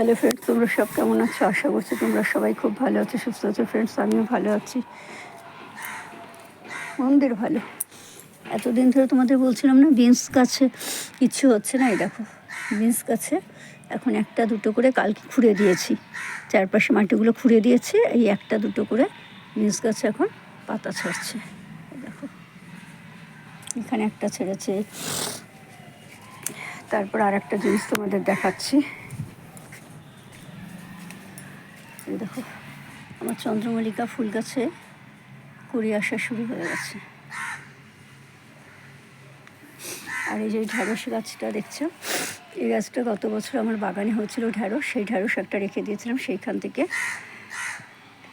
Hello friends তোমরা সব কেমন আছো? আশা করছি তোমরা সবাই খুব ভালো আছো, সুস্থ আছো। ফ্রেন্ডস আমিও ভালো আছি। মন্দির ভালো। এতদিন ধরে তোমাদের বলছিলাম না বিনস গাছে কিচ্ছু হচ্ছে না, এই দেখো। বিনস গাছে এখন একটা, দুটো করে কালকে খুঁড়ে দিয়েছি। চারপাশে মাটিগুলো খুঁড়ে দিয়েছি, এই একটা, দুটো করে বিনস গাছে এখন পাতা ছাড়ছে। দেখো। এখানে একটা ছেড়েছে। তারপর আর একটা জিনিস তোমাদের দেখাচ্ছি এই দেখো আমার চন্দ্রমল্লিকা ফুল গাছে কুড়ি আসা শুরু হয়ে গেছে। আর এই যে ঢ্যাঁড়স গাছটা দেখছ এই গাছটা গত বছর আমার বাগানে হয়েছিল ঢ্যাঁড়স, সেই ঢ্যাঁড়স একটা রেখে দিয়েছিলাম, সেইখান থেকে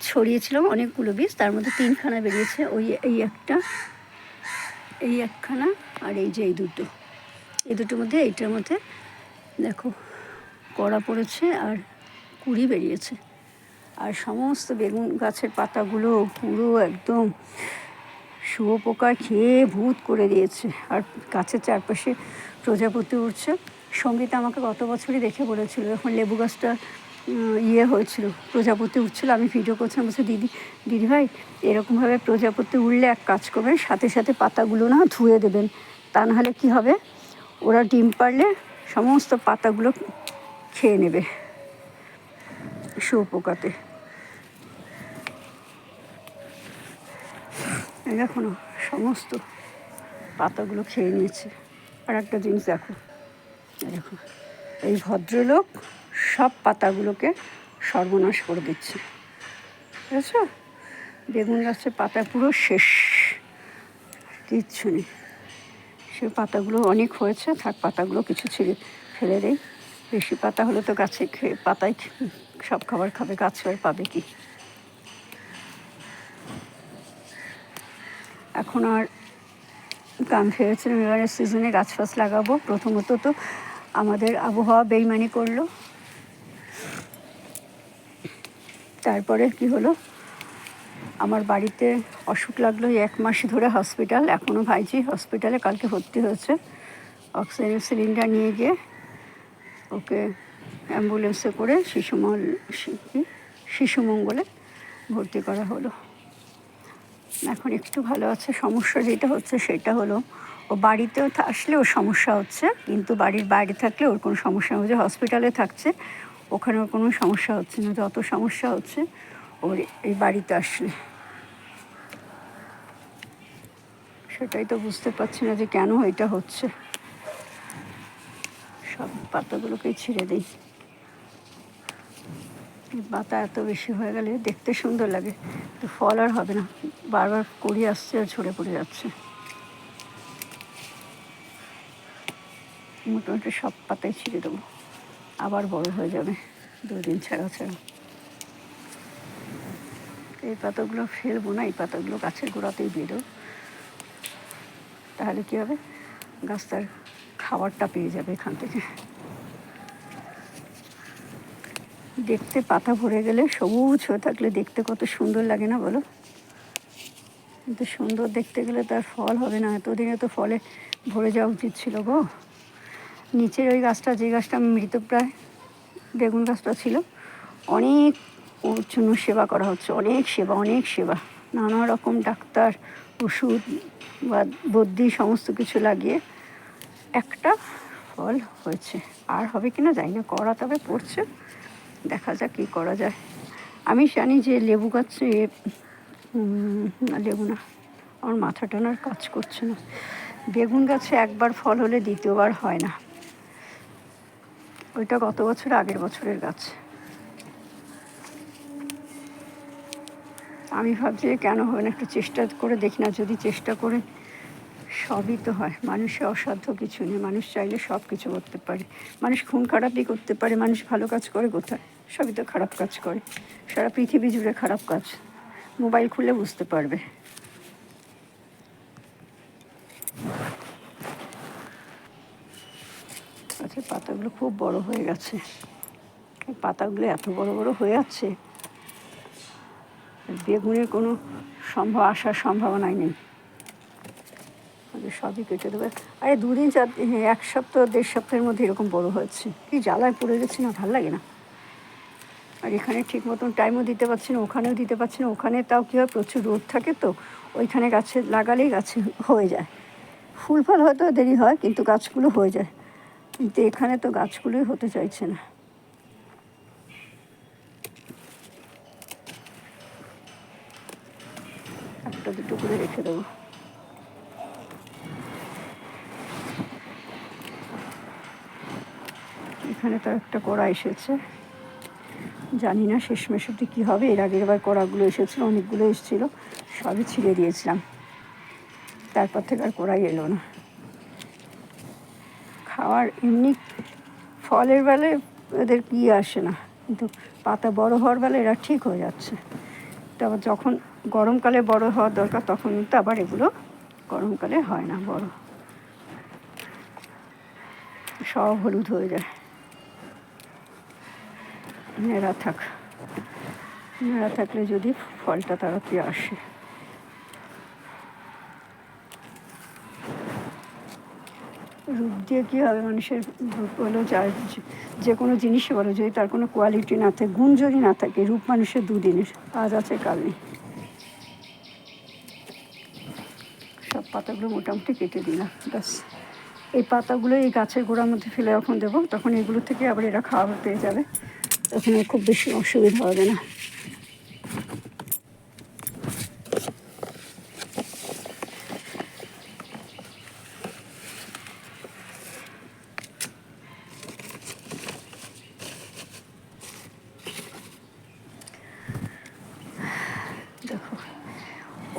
ছড়িয়েছিলাম অনেকগুলো বীজ, তার মধ্যে তিনখানা বেরিয়েছে, ওই এই একটা, এই একখানা আর এই যে এই দুটো। এই দুটোর মধ্যে এইটার মধ্যে দেখো কড়া পড়েছে আর কুড়ি বেরিয়েছে। আর সমস্ত বেগুন গাছের পাতাগুলো পুরো একদম শুয়োপোকা খেয়ে ভূত করে দিয়েছে। আর গাছের চারপাশে প্রজাপতি উঠছে সঙ্গীতা আমাকে গত বছরই দেখে বলেছিল যখন লেবু গাছটা ইয়ে হয়েছিল, প্রজাপতি উঠছিল আমি ভিডিও করছিলাম, বলছে, দিদি দিদি ভাই, এরকমভাবে প্রজাপতি উঠলে এক কাজ করবেন, সাথে সাথে পাতাগুলো না ধুয়ে দেবেন। তা নাহলে কী হবে? ওরা ডিম পারলে সমস্ত পাতাগুলো খেয়ে নেবে শুয়োপোকাতে। দেখো না, সমস্ত পাতাগুলো খেয়ে নিয়েছে। আর একটা জিনিস দেখো দেখো, এই ভদ্রলোক সব পাতাগুলোকে সর্বনাশ করে দিচ্ছে। বুঝেছ? বেগুন গাছের পাতা পুরো শেষ কিচ্ছু নেই। সে পাতাগুলো অনেক হয়েছে, থাক, পাতাগুলো কিছু ছিঁড়ে ফেলে দেয় বেশি পাতা হলে তো গাছে খেয়ে, পাতায় সব খাবার খাবে, গাছ পাবে কি? এখন আর গান ফেরেছিলাম এবারে সিজনে গাছ ফাছ লাগাবো। প্রথমত তো আমাদের আবহাওয়া বেইমানি করল। তারপরে কি হলো? আমার বাড়িতে অসুখ লাগল এক মাস ধরে হসপিটাল এখনও ভাইজি হসপিটালে কালকে ভর্তি হয়েছে। অক্সিজেন সিলিন্ডার নিয়ে গিয়ে ওকে অ্যাম্বুলেন্সে করে শিশুমল শিশু মঙ্গলে ভর্তি করা হলো। এখন একটু ভালো আছে। সমস্যা যেটা হচ্ছে সেটা হলো, ও বাড়িতেও আসলেও সমস্যা হচ্ছে, কিন্তু বাড়ির বাইরে থাকলে ওর কোনো সমস্যা হচ্ছে হসপিটালে থাকছে ওখানে ওর কোনো সমস্যা হচ্ছে না। যত সমস্যা হচ্ছে, ওর এই বাড়িতে আসলে। সেটাই তো বুঝতে পারছি না যে কেন এটা হচ্ছে। সব পাতাগুলোকেই ছিঁড়ে দিই। পাতা এত বেশি হয়ে গেলে দেখতে সুন্দর লাগে। তো ফল আর হবে না। বারবার করি আসছে আর ঝরে পড়ে যাচ্ছে। মোটামুটি সব পাতাই ছিঁড়ে দেবো। আবার বড় হয়ে যাবে দুদিন ছাড়া ছাড়া। এই পাতাগুলো ফেলব না, এই পাতাগুলো গাছের গোড়াতেই দিয়ে দেবো। তাহলে কী হবে? গাছ তার খাবারটা পেয়ে যাবে এখান থেকে। দেখতে পাতা ভরে গেলে সবুজ হয়ে থাকলে দেখতে কত সুন্দর লাগে না বলো? কিন্তু সুন্দর দেখতে গেলে তার ফল হবে না। এতদিনে তো ফলে ভরে যাওয়া উচিত ছিল গো। নিচের ওই গাছটা, যে গাছটা মৃতপ্রায় বেগুন গাছটা ছিল, অনেক ওর জন্য সেবা করা হচ্ছে, অনেক সেবা অনেক সেবা। নানা রকম ডাক্তার, ওষুধ বা বদ্যি সমস্ত কিছু লাগিয়ে একটা ফল হয়েছে। আর হবে কিনা জানি না করা তবে পড়ছে। দেখা যাক কী করা যায়। আমি জানি যে লেবু গাছে লেবু না, আমার মাথা টানার কাজ করছে না। বেগুন গাছে একবার ফল হলে দ্বিতীয়বার হয় না। ওইটা গত বছর, আগের বছরের গাছ। আমি ভাবছি কেন হয় না, একটু চেষ্টা করে দেখি না, যদি চেষ্টা করে সবই তো হয়। মানুষের অসাধ্য কিছু নেই। মানুষ চাইলে সব কিছু করতে পারে। মানুষ খুন খারাপই করতে পারে। মানুষ ভালো কাজ করে কোথায়? সবই তো খারাপ কাজ করে। সারা পৃথিবী জুড়ে খারাপ কাজ। মোবাইল খুলে বুঝতে পারবে। গাছের পাতাগুলো খুব বড় হয়ে গেছে। পাতাগুলো এত বড় বড় হয়ে যাচ্ছে। বেগুনের কোনো সম্ভব আসার সম্ভাবনাই নেই। সবই কেটে দেবে। আরে দুদিন চার এক সপ্তাহ, দেড় সপ্তাহের মধ্যে এরকম বড় হয়েছে। কি জ্বালায় পড়ে গেছি না, ভালো লাগে না। আর এখানে ঠিক মতন টাইমও দিতে পারছি না, ওখানেও দিতে পারছি না, ওখানে তাও কী হয়, প্রচুর রোদ থাকে তো, ওইখানে গাছে লাগালেই গাছে হয়ে যায়। ফুল ফল হয়তো দেরি হয়, কিন্তু গাছগুলো হয়ে যায়। কিন্তু এখানে তো গাছগুলোই হতে চাইছে না। একটা দুটো করে রেখে দেবো। এখানে তো একটা কড়া এসেছে। জানি না শেষমেশ অব্দি কী হবে। এর আগের বার কড়াগুলো এসেছিল, অনেকগুলো এসেছিল, সবই ছিঁড়ে দিয়েছিলাম। তারপর থেকে আর কড়াই এলো না। খাওয়ার এমনি ফলের বেলায় এদের কি আসে না, কিন্তু পাতা বড় হওয়ার বেলা এরা ঠিক হয়ে যাচ্ছে। তারপর যখন গরমকালে বড় হওয়ার দরকার, তখন কিন্তু আবার এগুলো গরমকালে হয় না বড়। সব হলুদ হয়ে যায়। নেড়া থাক। নেড়া থাকলে যদি ফলটা তাড়াতাড়ি আসে। রূপ দিয়ে কী হবে মানুষের? রূপ হলো যা, যে কোনো জিনিসই বলো, যদি তার কোনো কোয়ালিটি না থাকে, গুণ যদি না থাকে, রূপ মানুষের দুদিনের। আজ আছে, কাল নেই। সব পাতাগুলো মোটামুটি কেটে দিলাম, ব্যাস। এই পাতাগুলো এই গাছের গোড়ার মধ্যে ফেলে যখন দেবো, তখন এগুলো থেকে আবার এরা খাওয়া পেয়ে যাবে। তখন খুব বেশি অসুবিধা হবে না।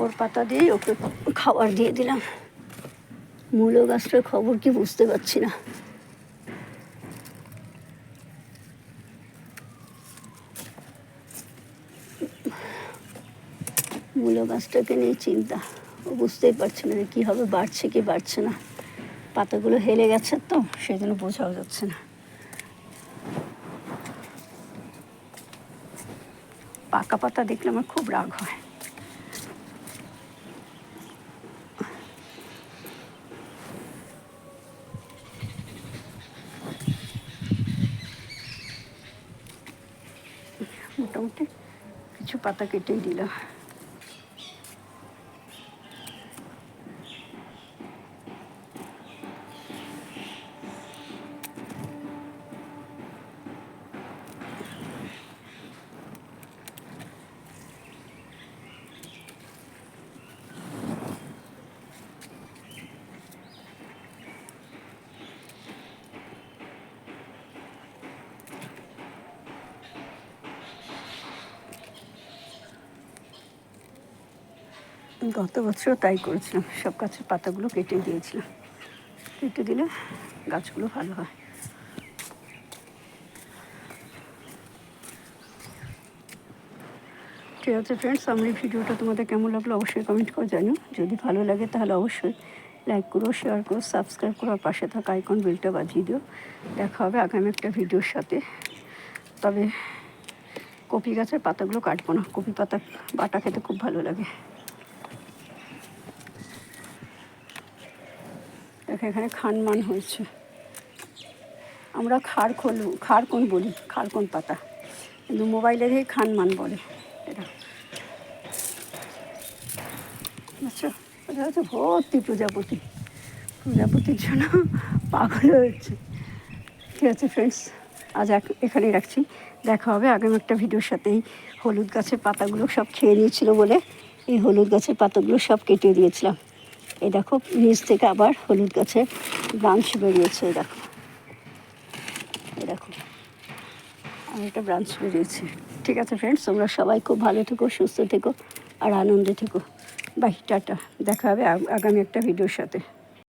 ওর পাতা দিয়ে ওকে খাবার দিয়ে দিলাম। মূলো গাছটার খবর কি বুঝতে পারছি না। মূলো গাছটাকে নিয়ে চিন্তা। ও বুঝতেই পারছে না কী হবে, বাড়ছে কি বাড়ছে না। পাতাগুলো হেলে গেছে তো সেই জন্য বোঝাও যাচ্ছে না। পাকা পাতা দেখলে আমার খুব রাগ হয়। মোটামুটি কিছু পাতা কেটেই দিলাম। গত বছরও তাই করেছিলাম। সব গাছের পাতাগুলো কেটে দিয়েছিলাম। কেটে দিলে গাছগুলো ভালো হয়। ঠিক আছে ফ্রেন্ডস আমার এই ভিডিওটা তোমাদের কেমন লাগল অবশ্যই কমেন্ট করে জানিও। যদি ভালো লাগে তাহলে অবশ্যই লাইক করো শেয়ার করো সাবস্ক্রাইব করো আর পাশে থাকা আইকন বেলটা বাজিয়ে দিও। দেখা হবে আগামী একটা ভিডিওর সাথে। তবে কপি গাছের পাতাগুলো কাটবো না। কপি পাতা বাটা খেতে খুব ভালো লাগে। দেখো এখানে খানমান হয়েছে। আমরা খার খোল, খার কোন বলি? খার কোন পাতা? কিন্তু মোবাইলে দিয়ে খানমান বলে বুঝছ এটা হচ্ছে ভর্তি প্রজাপতি। প্রজাপতির জন্য পাগল হয়েছে। ঠিক আছে ফ্রেন্ডস আজ এক এখানেই রাখছি। দেখা হবে আগামী একটা ভিডিওর সাথে এই হলুদ গাছের পাতাগুলো সব খেয়ে নিয়েছিল বলে এই হলুদ গাছের পাতাগুলো সব কেটে দিয়েছিলাম। এই দেখো, নিচ থেকে আবার হলুদ গাছের ব্রাঞ্চ বেরিয়েছে, এই দেখো। এই দেখো আর একটা ব্রাঞ্চ বেরিয়েছে। ঠিক আছে ফ্রেন্ডস তোমরা সবাই খুব ভালো থেকো, সুস্থ থেকো, আর আনন্দে থেকো। Bye, tata. দেখা হবে আগামী একটা ভিডিওর সাথে।